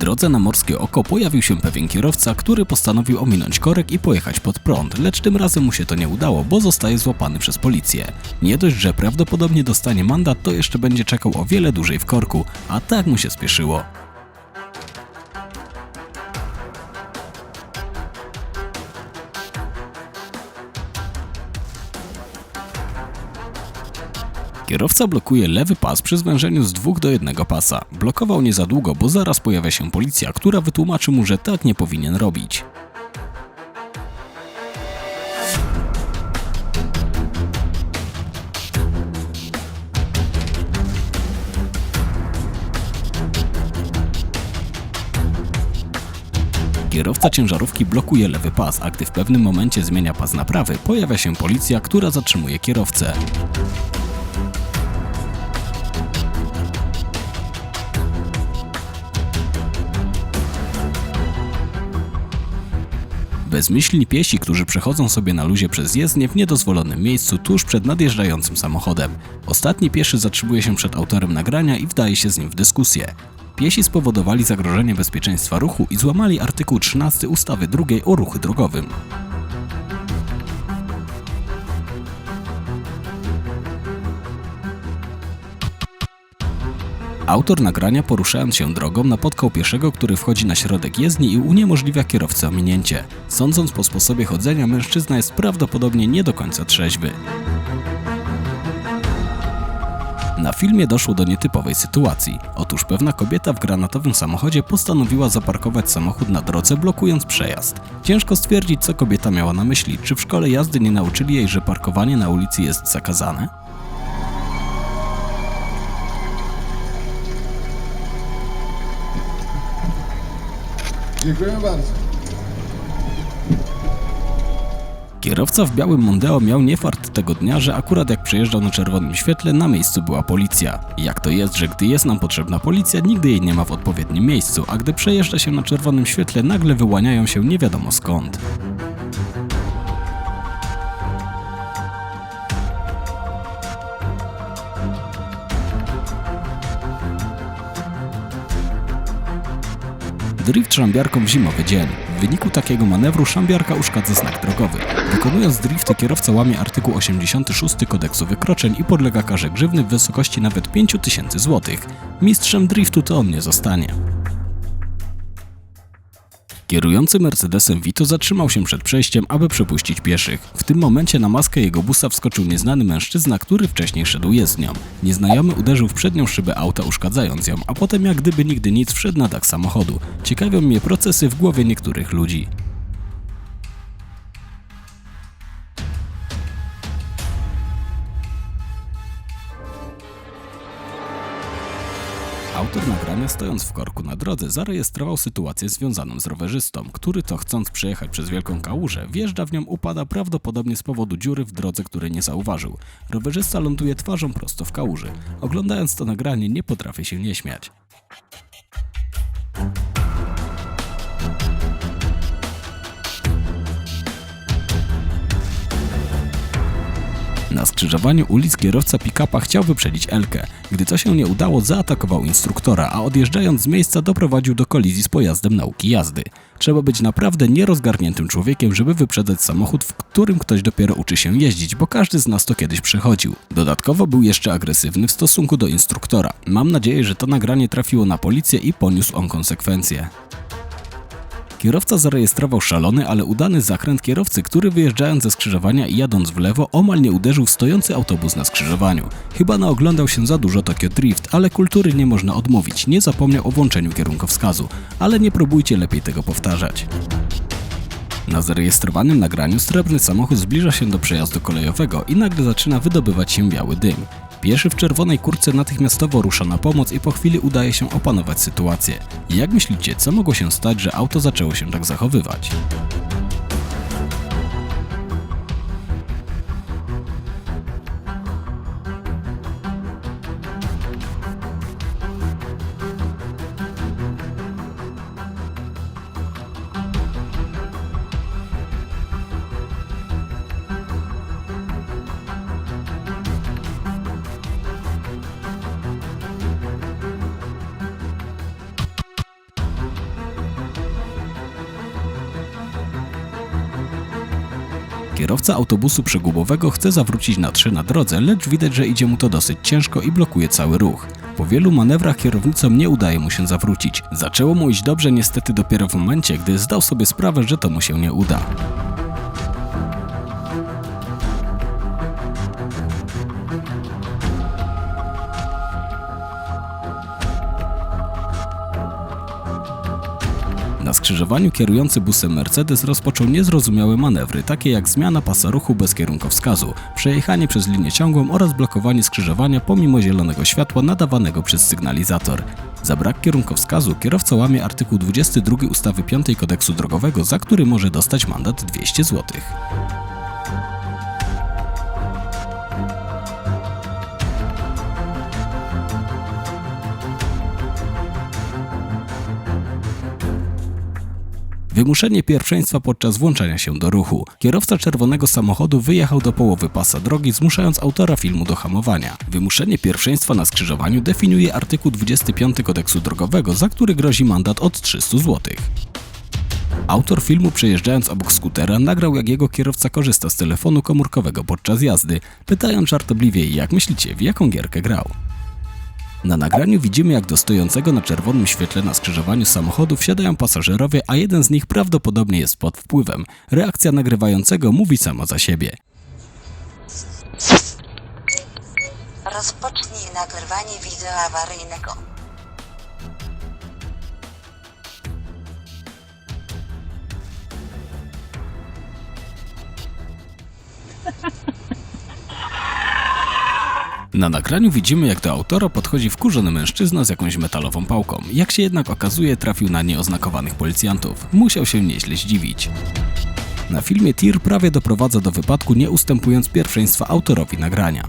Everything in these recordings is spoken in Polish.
drodze na Morskie Oko pojawił się pewien kierowca, który postanowił ominąć korek i pojechać pod prąd, lecz tym razem mu się to nie udało, bo zostaje złapany przez policję. Nie dość, że prawdopodobnie dostanie mandat, to jeszcze będzie czekał o wiele dłużej w korku, a tak mu się spieszyło. Kierowca blokuje lewy pas przy zwężeniu z dwóch do jednego pasa. Blokował nie za długo, bo zaraz pojawia się policja, która wytłumaczy mu, że tak nie powinien robić. Kierowca ciężarówki blokuje lewy pas, a gdy w pewnym momencie zmienia pas na prawy, pojawia się policja, która zatrzymuje kierowcę. Bezmyślni piesi, którzy przechodzą sobie na luzie przez jezdnię w niedozwolonym miejscu tuż przed nadjeżdżającym samochodem. Ostatni pieszy zatrzymuje się przed autorem nagrania i wdaje się z nim w dyskusję. Piesi spowodowali zagrożenie bezpieczeństwa ruchu i złamali artykuł 13 ustawy drugiej o ruchu drogowym. Autor nagrania poruszając się drogą napotkał pieszego, który wchodzi na środek jezdni i uniemożliwia kierowcy ominięcie. Sądząc po sposobie chodzenia, mężczyzna jest prawdopodobnie nie do końca trzeźwy. Na filmie doszło do nietypowej sytuacji. Otóż pewna kobieta w granatowym samochodzie postanowiła zaparkować samochód na drodze, blokując przejazd. Ciężko stwierdzić, co kobieta miała na myśli. Czy w szkole jazdy nie nauczyli jej, że parkowanie na ulicy jest zakazane? Dziękuję bardzo. Kierowca w białym Mondeo miał niefart tego dnia, że akurat jak przejeżdżał na czerwonym świetle, na miejscu była policja. Jak to jest, że gdy jest nam potrzebna policja, nigdy jej nie ma w odpowiednim miejscu, a gdy przejeżdża się na czerwonym świetle, nagle wyłaniają się nie wiadomo skąd. Drift szambiarką w zimowy dzień. W wyniku takiego manewru szambiarka uszkadza znak drogowy. Wykonując drifty kierowca łamie artykuł 86 kodeksu wykroczeń i podlega karze grzywny w wysokości nawet 5000 zł. Mistrzem driftu to on nie zostanie. Kierujący Mercedesem Vito zatrzymał się przed przejściem, aby przepuścić pieszych. W tym momencie na maskę jego busa wskoczył nieznany mężczyzna, który wcześniej szedł jezdnią. Nieznajomy uderzył w przednią szybę auta, uszkadzając ją, a potem jak gdyby nigdy nic wszedł na dach samochodu. Ciekawią mnie procesy w głowie niektórych ludzi. Nagrania stojąc w korku na drodze zarejestrował sytuację związaną z rowerzystą, który to chcąc przejechać przez wielką kałużę, wjeżdża w nią upada prawdopodobnie z powodu dziury w drodze, której nie zauważył. Rowerzysta ląduje twarzą prosto w kałuży. Oglądając to nagranie nie potrafię się nie śmiać. Na skrzyżowaniu ulic kierowca pick-upa chciał wyprzedzić Elkę. Gdy to się nie udało, zaatakował instruktora, a odjeżdżając z miejsca doprowadził do kolizji z pojazdem nauki jazdy. Trzeba być naprawdę nierozgarniętym człowiekiem, żeby wyprzedzać samochód, w którym ktoś dopiero uczy się jeździć, bo każdy z nas to kiedyś przechodził. Dodatkowo był jeszcze agresywny w stosunku do instruktora. Mam nadzieję, że to nagranie trafiło na policję i poniósł on konsekwencje. Kierowca zarejestrował szalony, ale udany zakręt kierowcy, który wyjeżdżając ze skrzyżowania i jadąc w lewo omal nie uderzył w stojący autobus na skrzyżowaniu. Chyba naoglądał się za dużo Tokyo Drift, ale kultury nie można odmówić. Nie zapomniał o włączeniu kierunkowskazu, ale nie próbujcie lepiej tego powtarzać. Na zarejestrowanym nagraniu srebrny samochód zbliża się do przejazdu kolejowego i nagle zaczyna wydobywać się biały dym. Pieszy w czerwonej kurtce natychmiastowo rusza na pomoc i po chwili udaje się opanować sytuację. Jak myślicie, co mogło się stać, że auto zaczęło się tak zachowywać? Kierowca autobusu przegubowego chce zawrócić na 3 na drodze, lecz widać, że idzie mu to dosyć ciężko i blokuje cały ruch. Po wielu manewrach kierownicom nie udaje mu się zawrócić. Zaczęło mu iść dobrze niestety dopiero w momencie, gdy zdał sobie sprawę, że to mu się nie uda. Skrzyżowaniu kierujący busem Mercedes rozpoczął niezrozumiałe manewry, takie jak zmiana pasa ruchu bez kierunkowskazu, przejechanie przez linię ciągłą oraz blokowanie skrzyżowania pomimo zielonego światła nadawanego przez sygnalizator. Za brak kierunkowskazu kierowca łamie artykuł 22 ustawy 5 kodeksu drogowego, za który może dostać mandat 200 zł. Wymuszenie pierwszeństwa podczas włączania się do ruchu. Kierowca czerwonego samochodu wyjechał do połowy pasa drogi, zmuszając autora filmu do hamowania. Wymuszenie pierwszeństwa na skrzyżowaniu definiuje artykuł 25 kodeksu drogowego, za który grozi mandat od 300 zł. Autor filmu przejeżdżając obok skutera nagrał jak jego kierowca korzysta z telefonu komórkowego podczas jazdy, pytając żartobliwie jak myślicie w jaką gierkę grał. Na nagraniu widzimy, jak do stojącego na czerwonym świetle na skrzyżowaniu samochodu wsiadają pasażerowie, a jeden z nich prawdopodobnie jest pod wpływem. Reakcja nagrywającego mówi sama za siebie. Rozpocznij nagrywanie wideo awaryjnego. Na nagraniu widzimy, jak do autora podchodzi wkurzony mężczyzna z jakąś metalową pałką. Jak się jednak okazuje, trafił na nieoznakowanych policjantów. Musiał się nieźle zdziwić. Na filmie tir prawie doprowadza do wypadku, nie ustępując pierwszeństwa autorowi nagrania.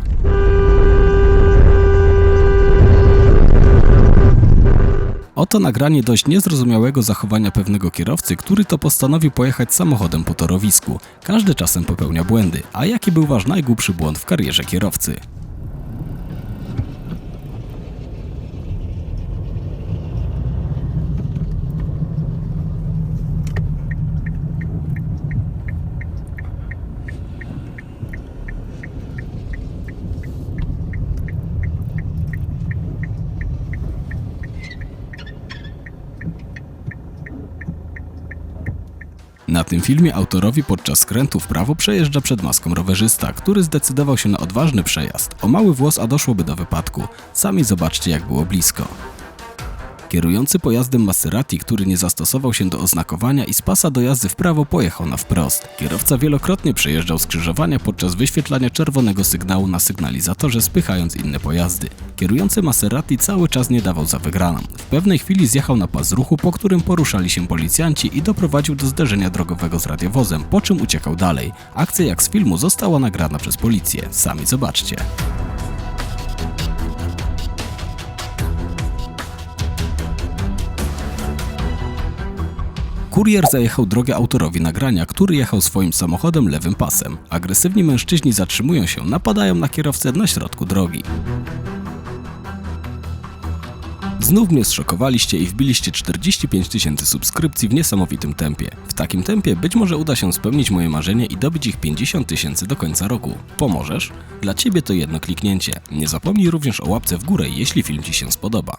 Oto nagranie dość niezrozumiałego zachowania pewnego kierowcy, który to postanowił pojechać samochodem po torowisku. Każdy czasem popełnia błędy, a jaki był wasz najgłupszy błąd w karierze kierowcy? Na tym filmie autorowi podczas skrętu w prawo przejeżdża przed maską rowerzysta, który zdecydował się na odważny przejazd. O mały włos, a doszłoby do wypadku. Sami zobaczcie, jak było blisko. Kierujący pojazdem Maserati, który nie zastosował się do oznakowania i z pasa do jazdy w prawo pojechał na wprost. Kierowca wielokrotnie przejeżdżał skrzyżowania podczas wyświetlania czerwonego sygnału na sygnalizatorze, spychając inne pojazdy. Kierujący Maserati cały czas nie dawał za wygraną. W pewnej chwili zjechał na pas ruchu, po którym poruszali się policjanci i doprowadził do zderzenia drogowego z radiowozem, po czym uciekał dalej. Akcja jak z filmu została nagrana przez policję. Sami zobaczcie. Kurier zajechał drogę autorowi nagrania, który jechał swoim samochodem lewym pasem. Agresywni mężczyźni zatrzymują się, napadają na kierowcę na środku drogi. Znów mnie zszokowaliście i wbiliście 45 tysięcy subskrypcji w niesamowitym tempie. W takim tempie być może uda się spełnić moje marzenie i dobić ich 50 tysięcy do końca roku. Pomożesz? Dla Ciebie to jedno kliknięcie. Nie zapomnij również o łapce w górę, jeśli film Ci się spodoba.